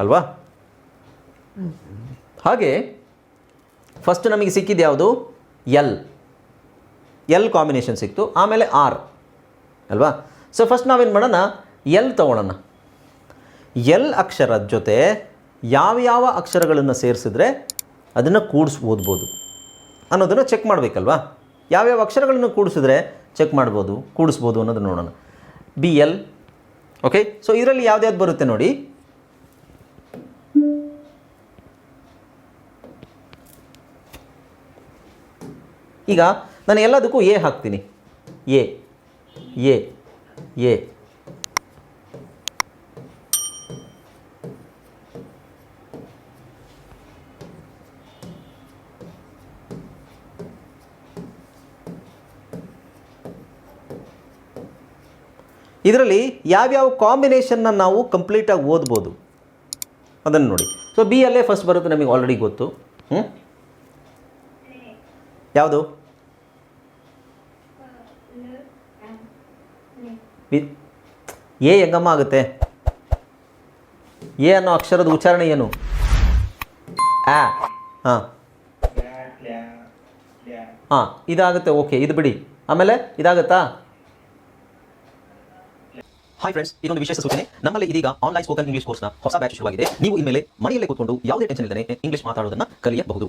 ಅಲ್ವಾ? ಹಾಗೆ ಫಸ್ಟ್ ನಮಗೆ ಸಿಕ್ಕಿದ್ದು ಯಾವುದು? ಎಲ್ ಎಲ್ ಕಾಂಬಿನೇಷನ್ ಸಿಕ್ತು, ಆಮೇಲೆ ಆರ್ ಅಲ್ವಾ? ಸೊ ಫಸ್ಟ್ ನಾವೇನು ಮಾಡೋಣ? ಎಲ್ ತೊಗೊಳೋಣ. ಎಲ್ ಅಕ್ಷರದ ಜೊತೆ ಯಾವ ಯಾವ ಅಕ್ಷರಗಳನ್ನು ಸೇರಿಸಿದ್ರೆ ಅದನ್ನು ಕೂಡಿಸ್ ಓದ್ಬೋದು. ಅನ್ನೋದನ್ನು ಚೆಕ್ ಮಾಡಬೇಕಲ್ವಾ? ಯಾವ್ಯಾವ ಅಕ್ಷರಗಳನ್ನು ಕೂಡಿಸಿದ್ರೆ ಚೆಕ್ ಮಾಡ್ಬೋದು, ಕೂಡಿಸ್ಬೋದು ಅನ್ನೋದನ್ನು ನೋಡೋಣ. ಬಿ ಎಲ್ ಓಕೆ ಸೊ ಇದರಲ್ಲಿ ಯಾವ್ದು ಬರುತ್ತೆ ನೋಡಿ? ಈಗ ನಾನು ಎಲ್ಲದಕ್ಕೂ ಎ ಹಾಕ್ತೀನಿ. A A A. ಇದರಲ್ಲಿ ಯಾವ್ಯಾವ ಕಾಂಬಿನೇಷನ್ನ ನಾವು ಕಂಪ್ಲೀಟಾಗಿ ಓದ್ಬೋದು? ಅದನ್ನು ನೋಡಿ. ಸೊ ಬಿ ಅಲ್ಲೇ ಫಸ್ಟ್ ಬರುತ್ತೆ ನಮಗೆ ಆಲ್ರೆಡಿ ಗೊತ್ತು. ಹ್ಞೂ ಯಾವುದು? ಎ ಹೆಂಗಮ್ಮ ಆಗುತ್ತೆ ಎ ಅನ್ನೋ ಅಕ್ಷರದ ಉಚ್ಚಾರಣೆ ಏನು? ಆ, ಹಾಂ. ಹಾಂ, ಇದಾಗುತ್ತೆ, ಓಕೆ, ಇದು ಬಿಡಿ. ಆಮೇಲೆ ಇದಾಗುತ್ತಾ? ಹಾಯ್ ಫ್ರೆಂಡ್ಸ್ ಇದೊಂದು ವಿಶೇಷ ಸೂಚನೆ. ನಮ್ಮಲ್ಲಿ ಇದೀಗ ಆನ್ಲೈನ್ ಸ್ಪೋಕನ್ ಇಂಗ್ಲಿಷ್ ಕೋರ್ಸ್ನ ಹೊಸ ಬ್ಯಾಚ್ ಶುರುವಾಗಿದೆ. ನೀವು ಇನ್ಮೇಲೆ ಮನೆಯಲ್ಲೇ ಕೂತ್ಕೊಂಡು ಯಾವುದೇ ಟೆನ್ಷನ್ ಇಲ್ಲದೆ ಇಂಗ್ಲಿಷ್ ಮಾತಾಡೋದನ್ನ ಕಲಿಯಬಹುದು.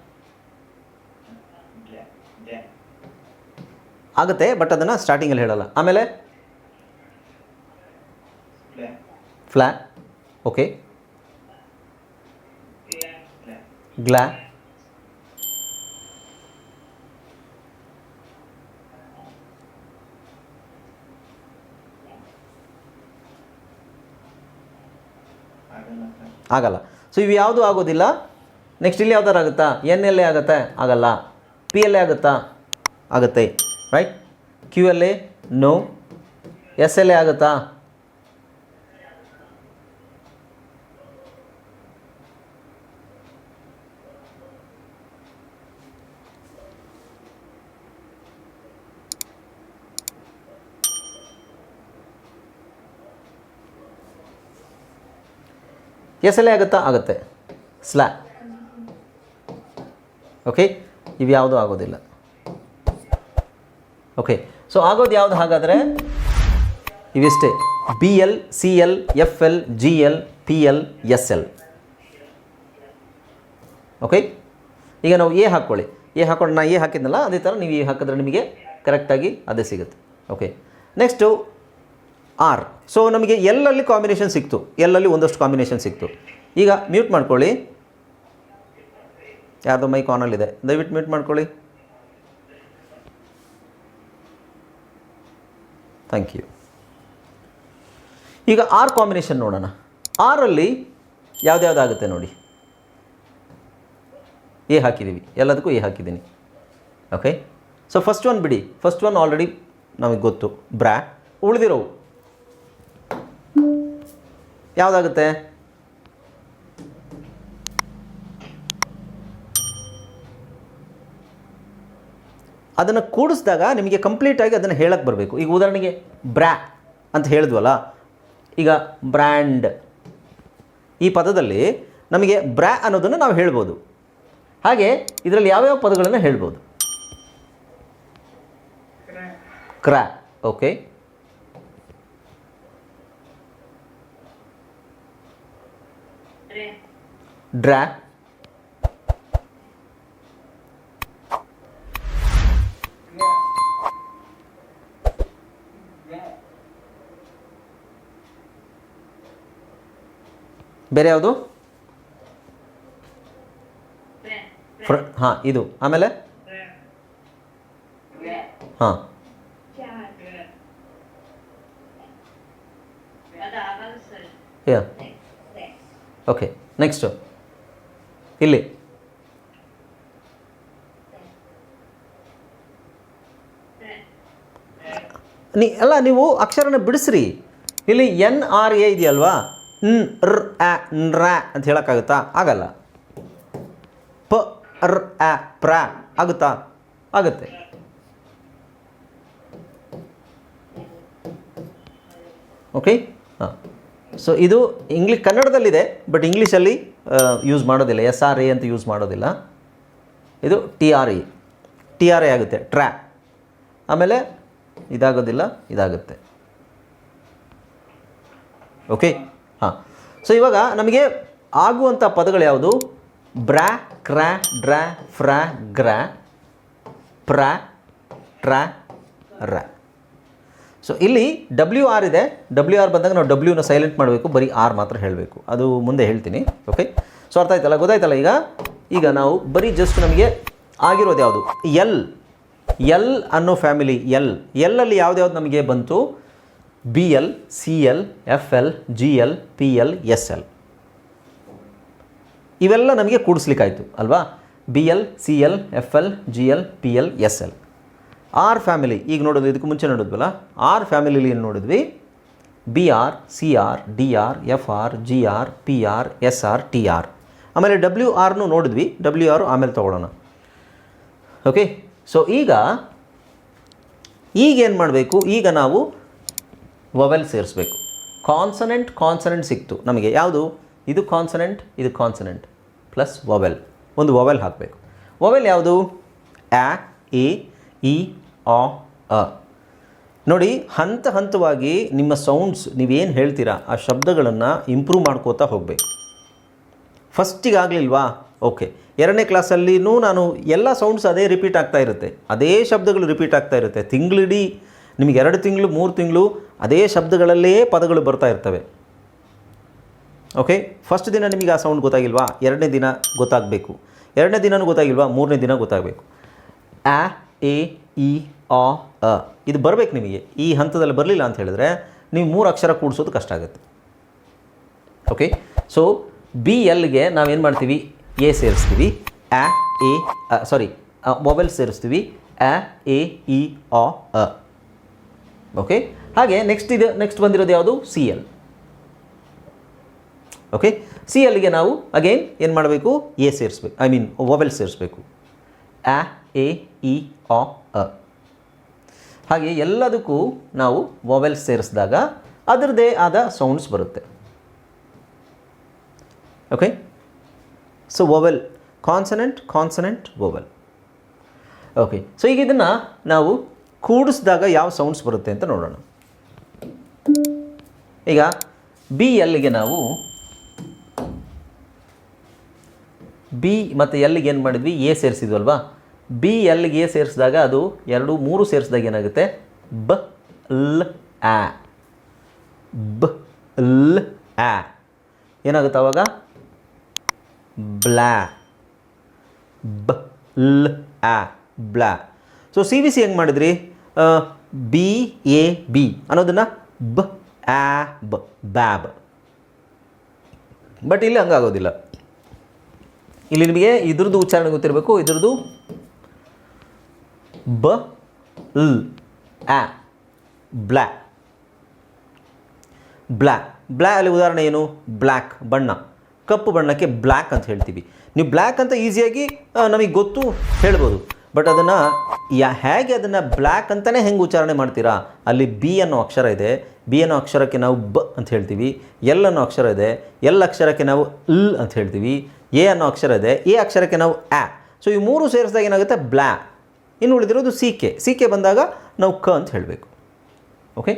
ಆಗುತ್ತೆ ಬಟ್ ಅದನ್ನು ಸ್ಟಾರ್ಟಿಂಗಲ್ಲಿ ಹೇಳಲ್ಲ. ಆಮೇಲೆ ಫ್ಲಾ ಓಕೆ ಗ್ಲಾ ಆಗಲ್ಲ. ಸೊ ಇವು ಯಾವುದು ಆಗೋದಿಲ್ಲ? ನೆಕ್ಸ್ಟ್ ಇಲ್ಲಿ ಯಾವ್ದಾರು ಆಗುತ್ತಾ? ಎನ್ ಎಲ್ ಎ ಆಗುತ್ತೆ? ಆಗಲ್ಲ. ಪಿ ಎಲ್ ಎ ಆಗುತ್ತಾ? ಆಗುತ್ತೆ. Right Q L A no S L A ಆಗುತ್ತಾ? ಎಸ್ ಎಲ್ ಎ ಆಗುತ್ತಾ? ಆಗುತ್ತೆ. ಸ್ಲಾ ಓಕೆ ಇವು ಯಾವುದೂ ಆಗೋದಿಲ್ಲ. ಓಕೆ ಸೊ ಆಗೋದು ಯಾವುದು ಹಾಗಾದರೆ? ಇವಿಷ್ಟೇ. B L C L F L G L P L S L okay ಈಗ ನಾವು ಎ ಹಾಕ್ಕೊಳ್ಳಿ. ಎ ಹಾಕೊಂಡು ನಾ ಎ ಹಾಕಿದ್ನಲ್ಲ, ಅದೇ ಥರ ನೀವು ಎ ಹಾಕಿದ್ರೆ ನಿಮಗೆ ಕರೆಕ್ಟಾಗಿ ಅದೇ ಸಿಗುತ್ತೆ. ಓಕೆ ನೆಕ್ಸ್ಟು ಆರ್ ಸೊ ನಮಗೆ ಎಲ್ಲಲ್ಲಿ ಕಾಂಬಿನೇಷನ್ ಸಿಕ್ತು. ಎಲ್ಲಲ್ಲಿ ಒಂದಷ್ಟು ಕಾಂಬಿನೇಷನ್ ಸಿಕ್ತು. ಈಗ ಮ್ಯೂಟ್ ಮಾಡ್ಕೊಳ್ಳಿ. ಯಾರ್ದೋ ಮೈಕ್ ಆನಲ್ಲಿದೆ ದಯವಿಟ್ಟು ಮ್ಯೂಟ್ ಮಾಡ್ಕೊಳ್ಳಿ. ಥ್ಯಾಂಕ್ ಯು ಈಗ ಆರ್ ಕಾಂಬಿನೇಷನ್ ನೋಡೋಣ. ಆರಲ್ಲಿ ಯಾವುದ್ಯಾವುದಾಗುತ್ತೆ ನೋಡಿ? ಎ ಹಾಕಿದ್ದೀವಿ. ಎಲ್ಲದಕ್ಕೂ ಎ ಹಾಕಿದ್ದೀನಿ. ಓಕೆ ಸೊ ಫಸ್ಟ್ ಒನ್ ಬಿಡಿ. ಫಸ್ಟ್ ಒನ್ ಆಲ್ರೆಡಿ ನಮಗೆ ಗೊತ್ತು. ಬ್ರ್ಯಾ ಉಳಿದಿರೋವು. ಯಾವುದಾಗುತ್ತೆ? ಅದನ್ನು ಕೂಡಿಸಿದಾಗ ನಿಮಗೆ ಕಂಪ್ಲೀಟಾಗಿ ಅದನ್ನು ಹೇಳಕ್ಕೆ ಬರಬೇಕು. ಈಗ ಉದಾಹರಣೆಗೆ ಬ್ರ್ಯಾ ಅಂತ ಹೇಳಿದ್ವಲ್ಲ, ಈಗ ಬ್ರ್ಯಾಂಡ್. ಈ ಪದದಲ್ಲಿ ನಮಗೆ ಬ್ರ್ಯಾ ಅನ್ನೋದನ್ನು ನಾವು ಹೇಳ್ಬೋದು. ಹಾಗೆ ಇದರಲ್ಲಿ ಯಾವ್ಯಾವ ಪದಗಳನ್ನು ಹೇಳ್ಬೋದು? ಕ್ರ್ಯಾ ಓಕೆ. ಡ್ರ್ಯಾ ಬೇರೆ ಯಾವುದು? ಫ್ರ ಹಾಂ ಇದು. ಆಮೇಲೆ? ಹಾಂ. ಯಾ. Okay next. ಇಲ್ಲಿ. ನೀ ಅಲ್ಲ ನೀವು ಅಕ್ಷರನ ಬಿಡಿಸ್ರಿ. ಇಲ್ಲಿ ಎನ್ ಆರ್ ಎ ಇದೆಯಲ್ವಾ? ನ್ ರ್ ಆ ನ್ರ ಅಂತ ಹೇಳೋಕ್ಕಾಗುತ್ತಾ? ಆಗಲ್ಲ. ಪ, ರ್, ಅ, ಪ್ರ ಆಗುತ್ತಾ? ಆಗುತ್ತೆ. ಓಕೆ ಹಾಂ. ಸೊ ಇದು ಇಂಗ್ಲಿಷ್ ಕನ್ನಡದಲ್ಲಿದೆ ಬಟ್ ಇಂಗ್ಲೀಷಲ್ಲಿ ಯೂಸ್ ಮಾಡೋದಿಲ್ಲ. ಎಸ್ ಆರ್ ಎ ಅಂತ ಯೂಸ್ ಮಾಡೋದಿಲ್ಲ. ಇದು T R E T R A ಆಗುತ್ತೆ. ಟ್ರ್ಯಾ ಆಮೇಲೆ ಇದಾಗೋದಿಲ್ಲ, ಇದಾಗುತ್ತೆ. ಓಕೆ ಹಾಂ. ಸೊ ಇವಾಗ ನಮಗೆ ಆಗುವಂಥ ಪದಗಳು ಯಾವುದು? ಬ್ರಾ, ಕ್ರಾ ಡ್ರ್ಯಾ ಫ್ರ್ಯಾ ಗ್ರ್ಯಾ ಪ್ರ ಟ್ರ್ಯಾ ರ. ಸೊ ಇಲ್ಲಿ ಡಬ್ಲ್ಯೂ ಆರ್ ಇದೆ. ಡಬ್ಲ್ಯೂ ಆರ್ ಬಂದಾಗ ನಾವು ಡಬ್ಲ್ಯೂನ ಸೈಲೆಂಟ್ ಮಾಡಬೇಕು. ಬರೀ ಆರ್ ಮಾತ್ರ ಹೇಳಬೇಕು. ಅದು ಮುಂದೆ ಹೇಳ್ತೀನಿ. ಓಕೆ ಸೊ ಅರ್ಥ ಆಯ್ತಲ್ಲ? ಗೊತ್ತಾಯ್ತಲ್ಲ ಈಗ? ಈಗ ನಾವು ಬರೀ ಜಸ್ಟ್ ನಮಗೆ ಆಗಿರೋದು ಯಾವುದು? ಎಲ್ ಎಲ್ ಅನ್ನೋ ಫ್ಯಾಮಿಲಿ ಎಲ್ ಎಲ್ಲಲ್ಲಿ ಯಾವ್ದು ನಮಗೆ ಬಂತು? B L C L F L G L P L S L ಇವೆಲ್ಲ ನಮಗೆ ಕೂಡಿಸ್ಲಿಕ್ಕಾಯಿತು, ಅಲ್ವಾ? B L C L F L G L P L S L R family ಈಗ ನೋಡೋದು, ಇದಕ್ಕೆ ಮುಂಚೆ ನೋಡಿದ್ವಲ್ಲ? ಆರ್ ಫ್ಯಾಮಿಲಿಲಿ ಏನು ನೋಡಿದ್ವಿ? B R C R D R F R G R P R S R T R ಆಮೇಲೆ W ಆರ್ನು ನೋಡಿದ್ವಿ. ಡಬ್ಲ್ಯೂ ಆರ್ ಆಮೇಲೆ ತೊಗೊಳ್ಳೋಣ. ಓಕೆ ಸೊ ಈಗ ಈಗೇನು ಮಾಡಬೇಕು? ಈಗ ನಾವು ವವೆಲ್ ಸೇರಿಸ್ಬೇಕು. ಕಾನ್ಸನೆಂಟ್ ಕಾನ್ಸನೆಂಟ್ ಸಿಕ್ತು. ನಮಗೆ ಯಾವುದು? ಇದು ಕಾನ್ಸನೆಂಟ್ ಇದು ಕಾನ್ಸನೆಂಟ್ ಪ್ಲಸ್ ವವೆಲ್ ಒಂದು ವವೆಲ್ ಹಾಕಬೇಕು. ವವೆಲ್ ಯಾವುದು? ಆ, ಎ, ಇ, ಆ, ಅ. ನೋಡಿ, ಹಂತ ಹಂತವಾಗಿ ನಿಮ್ಮ ಸೌಂಡ್ಸ್ ನೀವೇನು ಹೇಳ್ತೀರಾ, ಆ ಶಬ್ದಗಳನ್ನು ಇಂಪ್ರೂವ್ ಮಾಡ್ಕೋತಾ ಹೋಗಬೇಕು. ಫಸ್ಟಿಗೆ ಆಗಲಿಲ್ವಾ? ಓಕೆ ಎರಡನೇ ಕ್ಲಾಸಲ್ಲಿನೂ ನಾನು ಎಲ್ಲ ಸೌಂಡ್ಸ್ ಅದೇ ರಿಪೀಟ್ ಆಗ್ತಾ ಇರುತ್ತೆ. ಅದೇ ಶಬ್ದಗಳು ರಿಪೀಟ್ ಆಗ್ತಾ ಇರುತ್ತೆ. ತಿಂಗಳಿಡೀ ನಿಮಗೆ ಎರಡು ತಿಂಗಳು, ಮೂರು ತಿಂಗಳು ಅದೇ ಶಬ್ದಗಳಲ್ಲೇ ಪದಗಳು ಬರ್ತಾ ಇರ್ತವೆ. ಓಕೆ ಫಸ್ಟ್ ದಿನ ನಿಮಗೆ ಆ ಸೌಂಡ್ ಗೊತ್ತಾಗಿಲ್ವಾ? ಎರಡನೇ ದಿನ ಗೊತ್ತಾಗಬೇಕು. ಎರಡನೇ ದಿನನೂ ಗೊತ್ತಾಗಿಲ್ವಾ? ಮೂರನೇ ದಿನ ಗೊತ್ತಾಗಬೇಕು. ಆ, ಎ, ಇ, ಆ, ಅ. ಇದು ಬರಬೇಕು ನಿಮಗೆ. ಈ ಹಂತದಲ್ಲಿ ಬರಲಿಲ್ಲ ಅಂತ ಹೇಳಿದ್ರೆ ನೀವು ಮೂರು ಅಕ್ಷರ ಕೂಡಿಸೋದು ಕಷ್ಟ ಆಗುತ್ತೆ. ಓಕೆ ಸೊ ಬಿ ಎಲ್ಗೆ ನಾವೇನು ಮಾಡ್ತೀವಿ? ಎ ಸೇರಿಸ್ತೀವಿ. ಆ, ಎ ಸಾರಿ ಮೊಬೈಲ್ ಸೇರಿಸ್ತೀವಿ. ಆ, ಎ, ಇ, ಆ, ಅ. ಓಕೆ ಹಾಗೆ ನೆಕ್ಸ್ಟ್ ಇದು ನೆಕ್ಸ್ಟ್ ಬಂದಿರೋದು ಯಾವುದು? ಸಿ ಎಲ್ ಓಕೆ ಸಿ ಎಲ್ಗೆ ನಾವು ಅಗೇನ್ ಏನು ಮಾಡಬೇಕು? ಎ ಸೇರಿಸ್ಬೇಕು. ಐ ಮೀನ್ ವೊವೆಲ್ ಸೇರಿಸ್ಬೇಕು. ಆ ಎ ಇ ಆ ಅ ಹಾಗೆ ಎಲ್ಲದಕ್ಕೂ ನಾವು ವೊವೆಲ್ ಸೇರಿಸಿದಾಗ ಅದರದ್ದೇ ಆದ ಸೌಂಡ್ಸ್ ಬರುತ್ತೆ. Okay so vowel consonant consonant vowel okay so ಈಗ ಇದನ್ನು ನಾವು ಕೂಡಿಸಿದಾಗ ಯಾವ ಸೌಂಡ್ಸ್ ಬರುತ್ತೆ ಅಂತ ನೋಡೋಣ. ಈಗ ಬಿ ಎಲ್ಗೆ ನಾವು ಬಿ ಮತ್ತು ಎಲ್ಗೆ ಏನು ಮಾಡಿದ್ವಿ? ಎ ಸೇರಿಸಿದ್ವಲ್ವಾ? ಬಿ ಎಲ್ಗೆ ಎ ಸೇರಿಸಿದಾಗ ಅದು ಎರಡು, ಮೂರು ಸೇರಿಸಿದಾಗ ಏನಾಗುತ್ತೆ? ಬ ಲ್ ಆ ಬ ಲ್ ಆ ಏನಾಗುತ್ತೆ ಅವಾಗ? ಬ್ಲಾ ಬ ಲ್ ಆ ಬ್ಲಾ ಸೊ ಸಿ ವಿ ಸಿ ಹೆಂಗೆ ಮಾಡಿದ್ರಿ? ಬಿ, ಎ, ಬಿ ಅನ್ನೋದನ್ನು ಬ, ಆ, ಬ, ಬ್ಯಾಬ್. ಬಟ್ ಇಲ್ಲಿ ಹಂಗಾಗೋದಿಲ್ಲ. ಇಲ್ಲಿ ನಿಮಗೆ ಇದ್ರದ್ದು ಉಚ್ಚಾರಣೆ ಗೊತ್ತಿರಬೇಕು, ಇದ್ರದ್ದು ಬ, ಲ್, ಆ ಬ್ಲ್ಯಾ ಬ್ಲ್ಯಾ ಬ್ಲ್ಯಾ ಅಲ್ಲಿ ಉದಾಹರಣೆ ಏನು? ಬ್ಲ್ಯಾಕ್ ಬಣ್ಣ. ಕಪ್ಪು ಬಣ್ಣಕ್ಕೆ ಬ್ಲ್ಯಾಕ್ ಅಂತ ಹೇಳ್ತೀವಿ. ನೀವು ಬ್ಲ್ಯಾಕ್ ಅಂತ ಈಸಿಯಾಗಿ ನಮಗೆ ಗೊತ್ತು ಹೇಳ್ಬೋದು. ಬಟ್ ಅದನ್ನು ಯಾ ಹೇಗೆ ಅದನ್ನು ಬ್ಲ್ಯಾಕ್ ಅಂತಲೇ ಹೆಂಗೆ ಉಚ್ಚಾರಣೆ ಮಾಡ್ತೀರಾ? ಅಲ್ಲಿ ಬಿ ಅನ್ನೋ ಅಕ್ಷರ ಇದೆ. ಬಿ ಅನ್ನೋ ಅಕ್ಷರಕ್ಕೆ ನಾವು ಬ ಅಂತ ಹೇಳ್ತೀವಿ. ಎಲ್ ಅನ್ನೋ ಅಕ್ಷರ ಇದೆ. ಎಲ್ ಅಕ್ಷರಕ್ಕೆ ನಾವು ಲ್ ಅಂತ ಹೇಳ್ತೀವಿ. ಎ ಅನ್ನೋ ಅಕ್ಷರ ಇದೆ. ಎ ಅಕ್ಷರಕ್ಕೆ ನಾವು ಆ ಸೊ ಈ ಮೂರು ಸೇರಿಸಿದಾಗ ಏನಾಗುತ್ತೆ? ಬ್ಲ್ಯಾ ಇನ್ನು ಉಳಿದಿರೋದು ಸಿ ಕೆ ಸಿ ಕೆ ಬಂದಾಗ ನಾವು ಕ ಅಂತ ಹೇಳಬೇಕು. ಓಕೆ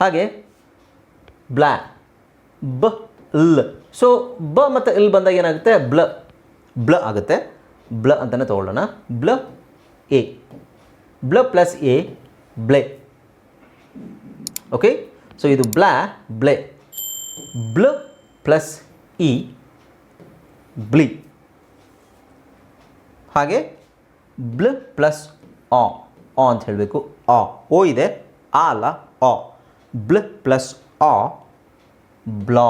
ಹಾಗೆ ಬ್ಲ್ಯಾ ಬ ಲ್ ಸೊ ಬ ಮತ್ತು ಇಲ್ ಬಂದಾಗ ಏನಾಗುತ್ತೆ? ಬ್ಲ ಬ್ಲ ಆಗುತ್ತೆ. ಬ್ಲ ಅಂತಲೇ ತೊಗೊಳ್ಳೋಣ. ಬ್ಲ ಎ ಬ್ಲ ಪ್ಲಸ್ ಎ ಬ್ಲೆ ಓಕೆ ಸೊ ಇದು ಬ್ಲಾ ಬ್ಲೆ ಬ್ಲ ಪ್ಲಸ್ ಇ ಬ್ಲಿ ಹಾಗೆ ಬ್ಲ ಪ್ಲಸ್ ಆ ಆ ಅಂತ ಹೇಳಬೇಕು. ಆ ಓ ಇದೆ. ಆ ಅಲ್ಲ ಆ ಬ್ಲ ಪ್ಲಸ್ ಆ ಬ್ಲಾ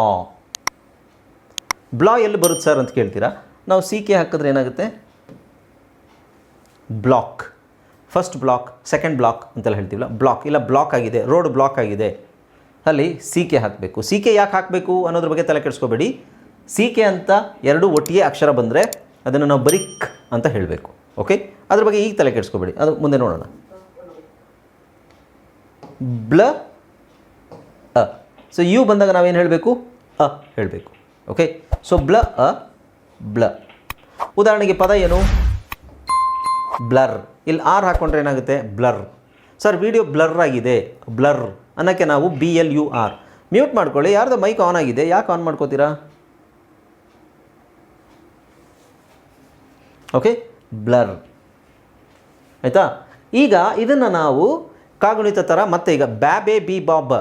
ಬ್ಲಾ ಎಲ್ಲಿ ಬರುತ್ತೆ ಸರ್ ಅಂತ ಕೇಳ್ತೀರಾ? ನಾವು ಸಿ ಕೆ ಹಾಕಿದ್ರೆ ಏನಾಗುತ್ತೆ? Block. First block second block ಅಂತೆಲ್ಲ ಹೇಳ್ತೀವಲ್ಲ ಬ್ಲಾಕ್ ಇಲ್ಲ ಬ್ಲಾಕ್ ಆಗಿದೆ ರೋಡ್ ಬ್ಲಾಕ್ ಆಗಿದೆ. ಅಲ್ಲಿ ಸಿ ಕೆ ಹಾಕಬೇಕು. ಕೆ ಯಾಕೆ ಹಾಕಬೇಕು ಅನ್ನೋದ್ರ ಬಗ್ಗೆ ತಲೆ ಕೆಡಿಸ್ಕೋಬೇಡಿ. ಸಿ ಕೆ ಅಂತ ಎರಡು ಒಟ್ಟಿಗೆ ಅಕ್ಷರ ಬಂದರೆ ಅದನ್ನು ನಾವು ಬರಿಕ್ ಅಂತ ಹೇಳಬೇಕು. ಓಕೆ ಅದ್ರ ಬಗ್ಗೆ ಈಗ ತಲೆ ಕೆಡಿಸ್ಕೋಬೇಡಿ. ಅದು ಮುಂದೆ ನೋಡೋಣ. ಬ್ಲ, ಅ. ಸೊ ಯು ಬಂದಾಗ ನಾವೇನು ಹೇಳಬೇಕು? ಅ ಹೇಳಬೇಕು. ಓಕೆ ಸೊ ಬ್ಲ, ಅ, ಬ್ಲ. ಉದಾಹರಣೆಗೆ ಪದ ಏನು? ಬ್ಲರ್. ಇಲ್ಲಿ ಆರ್ ಹಾಕ್ಕೊಂಡ್ರೆ ಏನಾಗುತ್ತೆ? ಬ್ಲರ್. ಸರ್ ವಿಡಿಯೋ ಬ್ಲರ್ ಆಗಿದೆ. ಬ್ಲರ್ ಅನ್ನೋಕ್ಕೆ ನಾವು B L U R mute ಮಾಡ್ಕೊಳ್ಳಿ. ಯಾರ್ದು ಮೈಕ್ ಆನ್ ಆಗಿದೆ? ಯಾಕೆ ಆನ್ ಮಾಡ್ಕೋತೀರಾ? ಓಕೆ ಬ್ಲರ್ ಆಯಿತಾ? ಈಗ ಇದನ್ನು ನಾವು ಕಾಗುಣಿತ ಥರ ಮತ್ತೆ ಈಗ ಬ್ಯಾಬೆ ಬಿ ಬಾಬ್.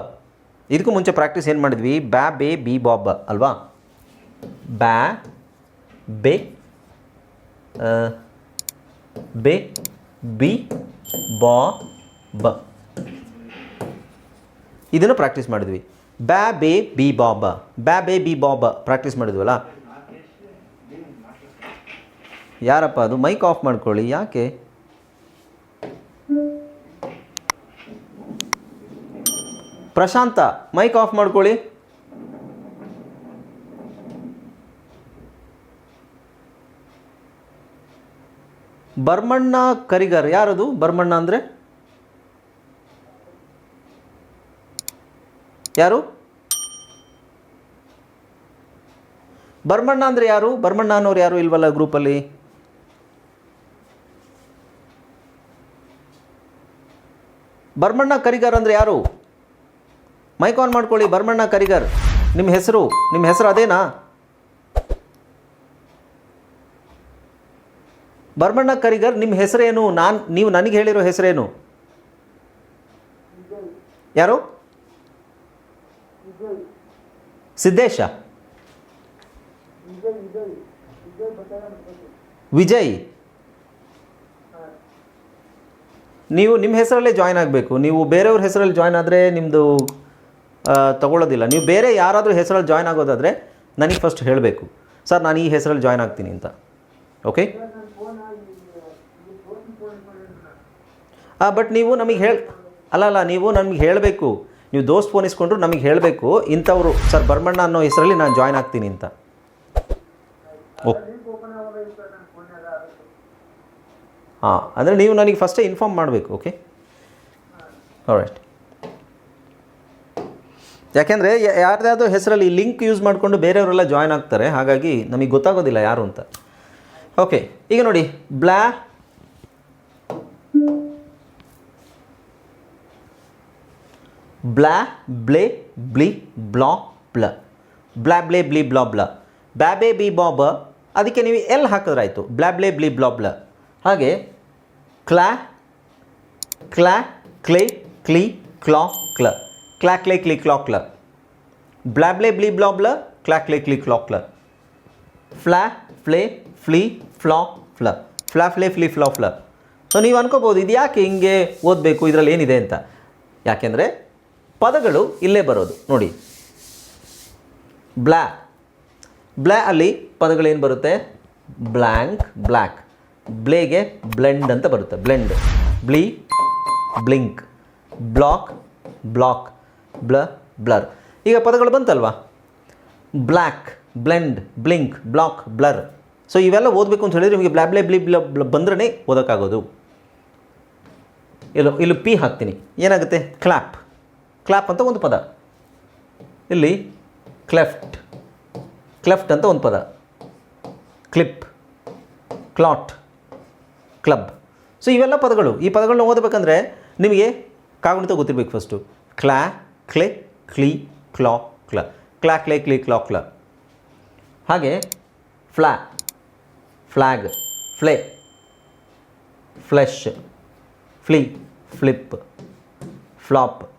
ಇದಕ್ಕೂ ಮುಂಚೆ ಪ್ರಾಕ್ಟೀಸ್ ಏನು ಮಾಡಿದ್ವಿ? ಬ್ಯಾಬೆ ಬಿ ಬಾಬ್ ಅಲ್ವಾ? ಬ್ಯಾ ಬೆ ಬೆ, ಬಿ, ಬಾ, ಬ. ಇದನ್ನು ಪ್ರಾಕ್ಟೀಸ್ ಮಾಡಿದ್ವಿ. ಬ್ಯಾ ಬೆ, ಬಿ ಬಾಬ ಬ್ಯಾ ಬೆ, ಬಿ, ಬಾ, ಬ ಪ್ರಾಕ್ಟೀಸ್ ಮಾಡಿದ್ವಲ್ಲ? ಯಾರಪ್ಪ ಅದು? ಮೈಕ್ ಆಫ್ ಮಾಡ್ಕೊಳ್ಳಿ. ಯಾಕೆ? ಪ್ರಶಾಂತ ಮೈಕ್ ಆಫ್ ಮಾಡ್ಕೊಳ್ಳಿ. ಬರ್ಮಣ್ಣ ಕರಿಗರ್. ಯಾರದು? ಬರ್ಮಣ್ಣ ಅಂದರೆ? ಯಾರು? ಬರ್ಮಣ್ಣ ಅಂದರೆ ಯಾರು? ಬರ್ಮಣ್ಣ ಅನ್ನೋರು ಯಾರು ಇಲ್ವಲ್ಲ ಗ್ರೂಪಲ್ಲಿ ಬರ್ಮಣ್ಣ ಕರಿಗರ್ ಅಂದರೆ ಯಾರು? ಮೈಕ್ ಆನ್ ಮಾಡ್ಕೊಳ್ಳಿ. ಬರ್ಮಣ್ಣ ಕರಿಗರ್. ನಿಮ್ಮ ಹೆಸರು? ನಿಮ್ಮ ಹೆಸರು ಅದೇನಾ? ಬರ್ಮಣ್ಣ ಕರಿಗರ್ ನಿಮ್ಮ ಹೆಸರೇನು? ನಾನು, ನೀವು ನನಗೆ ಹೇಳಿರೋ ಹೆಸರೇನು? ಯಾರು? ಸಿದ್ದೇಶ. ವಿಜಯ್. ನೀವು ನಿಮ್ಮ ಹೆಸರಲ್ಲೇ ಜಾಯ್ನ್ ಆಗಬೇಕು. ನೀವು ಬೇರೆಯವ್ರ ಹೆಸರಲ್ಲಿ ಜಾಯ್ನ್ ಆದರೆ ನಿಮ್ಮದು ತಗೊಳ್ಳೋದಿಲ್ಲ. ನೀವು ಬೇರೆ ಯಾರಾದರೂ ಹೆಸರಲ್ಲಿ ಜಾಯ್ನ್ ಆಗೋದಾದರೆ ನನಗೆ ಫಸ್ಟ್ ಹೇಳಬೇಕು. ಸರ್, ನಾನು ಈ ಹೆಸರಲ್ಲಿ ಜಾಯ್ನ್ ಆಗ್ತೀನಿ ಅಂತ. ಓಕೆ ಬಟ್ ನೀವು ನಮಗೆ ಹೇಳಿ ಅಲ್ಲ ಅಲ್ಲ, ನೀವು ನಮಗೆ ಹೇಳಬೇಕು. ನೀವು ದೋಸ್ತ್ ಫೋನ್ ಇಸ್ಕೊಂಡ್ರು ನಮಗೆ ಹೇಳಬೇಕು. ಇಂಥವ್ರು, ಸರ್ ಬರ್ಮಣ್ಣ ಅನ್ನೋ ಹೆಸರಲ್ಲಿ ನಾನು ಜಾಯ್ನ್ ಆಗ್ತೀನಿ ಅಂತ. ಓಕೆ ಹಾಂ, ಅಂದರೆ ನೀವು ನನಗೆ ಫಸ್ಟೇ ಇನ್ಫಾರ್ಮ್ ಮಾಡಬೇಕು ಓಕೆ ರೈಟ್ ಯಾಕೆಂದರೆ ಯಾರ್ದಾದ್ರೂ ಹೆಸರಲ್ಲಿ ಲಿಂಕ್ ಯೂಸ್ ಮಾಡಿಕೊಂಡು ಬೇರೆಯವರೆಲ್ಲ ಜಾಯ್ನ್ ಆಗ್ತಾರೆ, ಹಾಗಾಗಿ ನಮಗೆ ಗೊತ್ತಾಗೋದಿಲ್ಲ ಯಾರು ಅಂತ. ಓಕೆ ಈಗ ನೋಡಿ ಬ್ಲಾ ಬ್ಲಾ ಬ್ಲೇ ಬ್ಲಿ ಬ್ಲಾ ಬ್ಲ ಬ್ಲಾ ಬ್ಲೇ ಬ್ಲಿ ಬ್ಲಾ ಬ್ಲ ಬ್ಯಾಬೆ ಬಿ ಬಾಬ ಅದಕ್ಕೆ ನೀವು ಎಲ್ ಹಾಕಿದ್ರಾಯ್ತು. ಬ್ಲಾ ಬ್ಲೇ ಬ್ಲಿ ಬ್ಲಾ ಬ್ಲ ಹಾಗೆ, ಕ್ಲಾ ಕ್ಲಾ, ಕ್ಲೇ, ಕ್ಲೀ, ಕ್ಲಾ, ಕ್ಲ. ಕ್ಲಾ, ಕ್ಲೇ, ಕ್ಲೀ, ಕ್ಲಾ, ಕ್ಲ. ಬ್ಲಾ ಬ್ಲೇ ಬ್ಲಿ ಬ್ಲಾ ಬ್ಲ ಕ್ಲಾ ಕ್ಲೇ ಕ್ಲೀ ಕ್ಲಾ ಕ್ಲ ಫ್ಲಾ ಫ್ಲೇ ಫ್ಲೀ ಫ್ಲಾ ಫ್ಲ ಫ್ಲಾ ಫ್ಲೇ ಫ್ಲೀ ಫ್ಲಾ ಫ್ಲ ಸೊ ನೀವು ಅನ್ಕೋಬೋದು, ಇದು ಯಾಕೆ ಹಿಂಗೆ ಓದಬೇಕು? ಇದರಲ್ಲಿ ಏನಿದೆ ಅಂತ? ಯಾಕೆಂದರೆ ಪದಗಳು ಇಲ್ಲೇ ಬರೋದು, ನೋಡಿ. ಬ್ಲ್ಯಾ ಬ್ಲ್ಯಾ ಅಲ್ಲಿ ಪದಗಳೇನು ಬರುತ್ತೆ? ಬ್ಲ್ಯಾಂಕ್ ಬ್ಲ್ಯಾಕ್ ಬ್ಲೇಗೆ ಬ್ಲೆಂಡ್ ಅಂತ ಬರುತ್ತೆ, ಬ್ಲೆಂಡ್. ಬ್ಲಿ, ಬ್ಲಿಂಕ್. Block block. ಬ್ಲ, ಬ್ಲರ್. ಈಗ ಪದಗಳು ಬಂತಲ್ವಾ? Black blend, blink, block, blur. So ಇವೆಲ್ಲ ಓದಬೇಕು ಅಂತ ಹೇಳಿದ್ರೆ ನಿಮಗೆ ಬ್ಲ್ಯಾಬ್ಲೆ ಬ್ಲಿ, ಬ್ಲ ಬ್ಲ ಬಂದ್ರೇ ಓದೋಕ್ಕಾಗೋದು. ಇಲ್ಲೋ, ಇಲ್ಲಿ ಪಿ ಹಾಕ್ತೀನಿ. ಏನಾಗುತ್ತೆ? ಕ್ಲಾಪ್. ಕ್ಲಾಪ್ ಅಂತ ಒಂದು ಪದ. ಇಲ್ಲಿ ಕ್ಲೆಫ್ಟ್ ಕ್ಲೆಫ್ಟ್ ಅಂತ ಒಂದು ಪದ. ಕ್ಲಿಪ್ ಕ್ಲಾಟ್ ಕ್ಲಬ್ ಸೊ ಇವೆಲ್ಲ ಪದಗಳು. ಈ ಪದಗಳನ್ನ ಓದಬೇಕಂದ್ರೆ ನಿಮಗೆ ಕಾಗುಣಿತ ಗೊತ್ತಿರಬೇಕು ಫಸ್ಟು ಕ್ಲಾ, ಕ್ಲೆ, ಕ್ಲಿ, ಕ್ಲಾ, ಕ್ಲ. ಕ್ಲಾ, ಕ್ಲೆ, ಕ್ಲಿ, ಕ್ಲಾ, ಕ್ಲ. ಹಾಗೆ ಫ್ಲಾ. ಫ್ಲ್ಯಾಗ್ ಫ್ಲೇ. ಫ್ಲೆಶ್. ಫ್ಲಿ, ಫ್ಲಿಪ್. ಫ್ಲಾಪ್.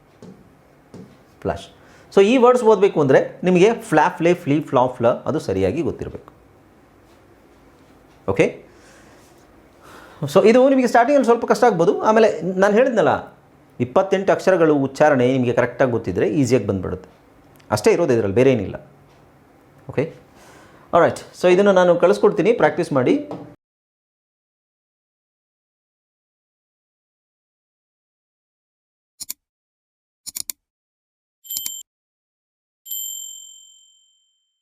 ಫ್ಲಾಶ್ ಸೊ ಈ ವರ್ಡ್ಸ್ ಓದಬೇಕು ಅಂದರೆ ನಿಮಗೆ ಫ್ಲಾಫ್ಲೆ ಫ್ಲೀ ಫ್ಲಾಫ್ಲ ಅದು ಸರಿಯಾಗಿ ಗೊತ್ತಿರಬೇಕು. ಓಕೆ ಸೊ ಇದು ನಿಮಗೆ ಸ್ಟಾರ್ಟಿಂಗಲ್ಲಿ ಸ್ವಲ್ಪ ಕಷ್ಟ ಆಗ್ಬೋದು. ಆಮೇಲೆ ನಾನು ಹೇಳಿದ್ನಲ್ಲ, ಇಪ್ಪತ್ತೆಂಟು ಅಕ್ಷರಗಳು ಉಚ್ಚಾರಣೆ ನಿಮಗೆ ಕರೆಕ್ಟಾಗಿ ಗೊತ್ತಿದ್ದರೆ ಈಸಿಯಾಗಿ ಬಂದುಬಿಡುತ್ತೆ. ಅಷ್ಟೇ ಇರೋದು ಇದರಲ್ಲಿ ಬೇರೆ ಏನಿಲ್ಲ ಓಕೆ ರೈಟ್ ಸೊ ಇದನ್ನು ನಾನು ಕಳಿಸ್ಕೊಡ್ತೀನಿ. ಪ್ರಾಕ್ಟೀಸ್ ಮಾಡಿ.